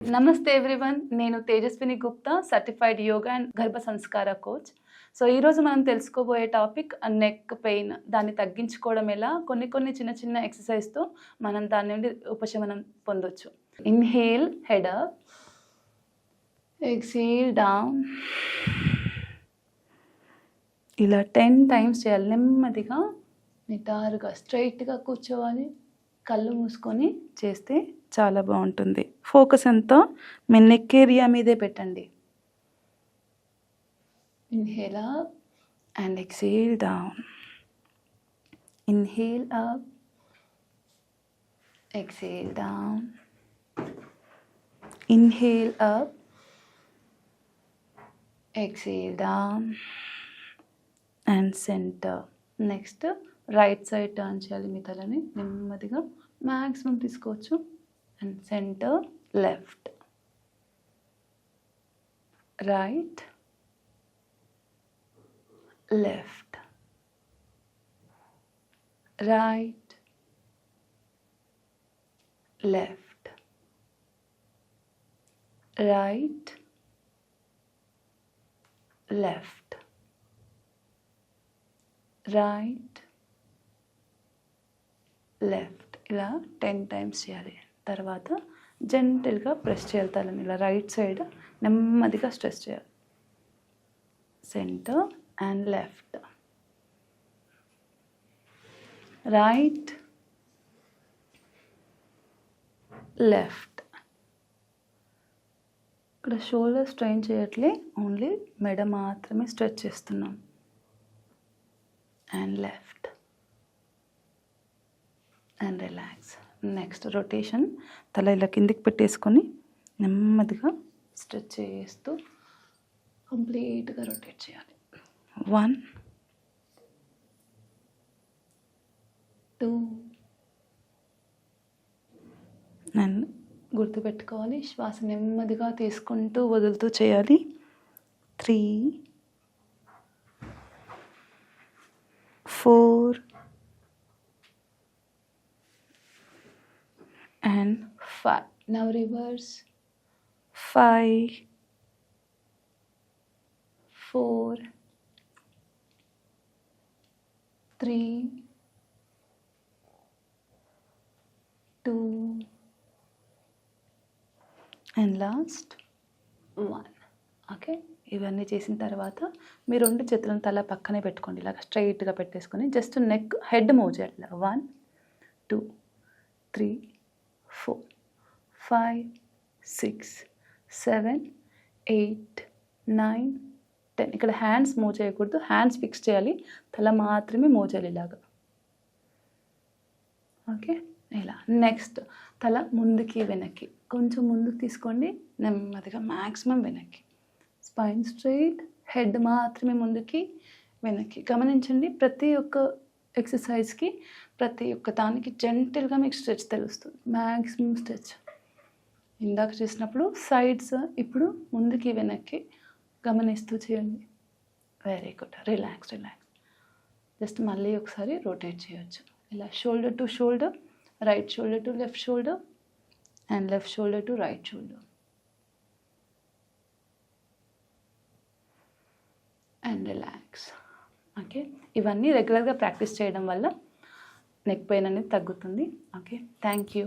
నమస్తే ఎవ్రీవన్ నేను Tejaswini Gupta certified yoga and Garbh Sanskar coach so ఈరోజు మనం తెలుసుకోబోయే టాపిక్ నెక్ పెయిన్ దాన్ని తగ్గించుకోవడం ఎలా? కొన్ని కొన్ని చిన్న చిన్న ఎక్సర్సైజ్తో మనం దాని నుండి ఉపశమనం పొందొచ్చు. Inhale head up exhale down ఇలా టెన్ టైమ్స్ చేయాలి. నెమ్మదిగా నిటారుగా స్ట్రైట్గా కూర్చోవాలి. కళ్ళు మూసుకొని చేస్తే చాలా బాగుంటుంది. ఫోకస్ అంతా మీ నెక్ ఏరియా మీదే పెట్టండి. Inhale up and exhale down inhale up exhale down inhale up exhale down and center next right side turn చేయాలి మీ తలని నెమ్మదిగా మ్యాక్సిమం తీసుకోవచ్చు. and centre left right left right left right left right left ఇలా ten times చేయాలి తర్వాత జెంటల్గా press చేయాలి తలని. ఇలా రైట్ సైడ్ నెమ్మదిగా స్ట్రెస్ చేయాలి. Center and left right left ఇక్కడ షోల్డర్ స్ట్రెయిన్ చేయట్లే ఓన్లీ మెడ మాత్రమే స్ట్రెచ్ చేస్తున్నాం. And left and relax next rotation. తల ఇలా కిందికి పెట్టేసుకొని నెమ్మదిగా స్ట్రెచ్ చేస్తూ కంప్లీట్గా రొటేట్ చేయాలి. వన్ టూ అండ్ గుర్తుపెట్టుకోవాలి. శ్వాస నెమ్మదిగా తీసుకుంటూ వదులుతూ చేయాలి. Three four and 5. Now reverse. 5, 4, 3, 2, and last one okay ఇవన్నీ చేసిన తర్వాత మీ రెండు చేతులను తల పక్కనే పెట్టుకోండి. ఇలాగ స్ట్రైట్గా పెట్టేసుకొని జస్ట్ నెక్ హెడ్ మూవ్ చేయాలి one two three four five six seven eight nine ten ఇక్కడ హ్యాండ్స్ మూవ్ చేయకూడదు. హ్యాండ్స్ ఫిక్స్ చేయాలి. తల మాత్రమే మూవ్ చేయాలి ఇలాగా. ఓకే ఇలా. నెక్స్ట్ తల ముందుకి వెనక్కి. కొంచెం ముందుకు తీసుకోండి. నెమ్మదిగా మ్యాక్సిమం వెనక్కి. స్పైన్ స్ట్రైట్ హెడ్ మాత్రమే ముందుకి వెనక్కి. గమనించండి. ప్రతి ఒక్క ఎక్సర్సైజ్కి ప్రతి ఒక్క దానికి జెంటల్గా మీకు స్ట్రెచ్ తెలుస్తుంది. మ్యాక్సిమం స్ట్రెచ్ ఇందాక చేసినప్పుడు సైడ్స్ ఇప్పుడు ముందుకి వెనక్కి గమనిస్తూ చేయండి. Very good relax relax just మళ్ళీ ఒకసారి రొటేట్ చేయొచ్చు. ఇలా shoulder to shoulder right shoulder to left shoulder and left shoulder to right shoulder and relax okay ఇవన్నీ రెగ్యులర్గా ప్రాక్టీస్ చేయడం వల్ల నెక్ పెయిన్ అనేది తగ్గుతుంది. Okay thank you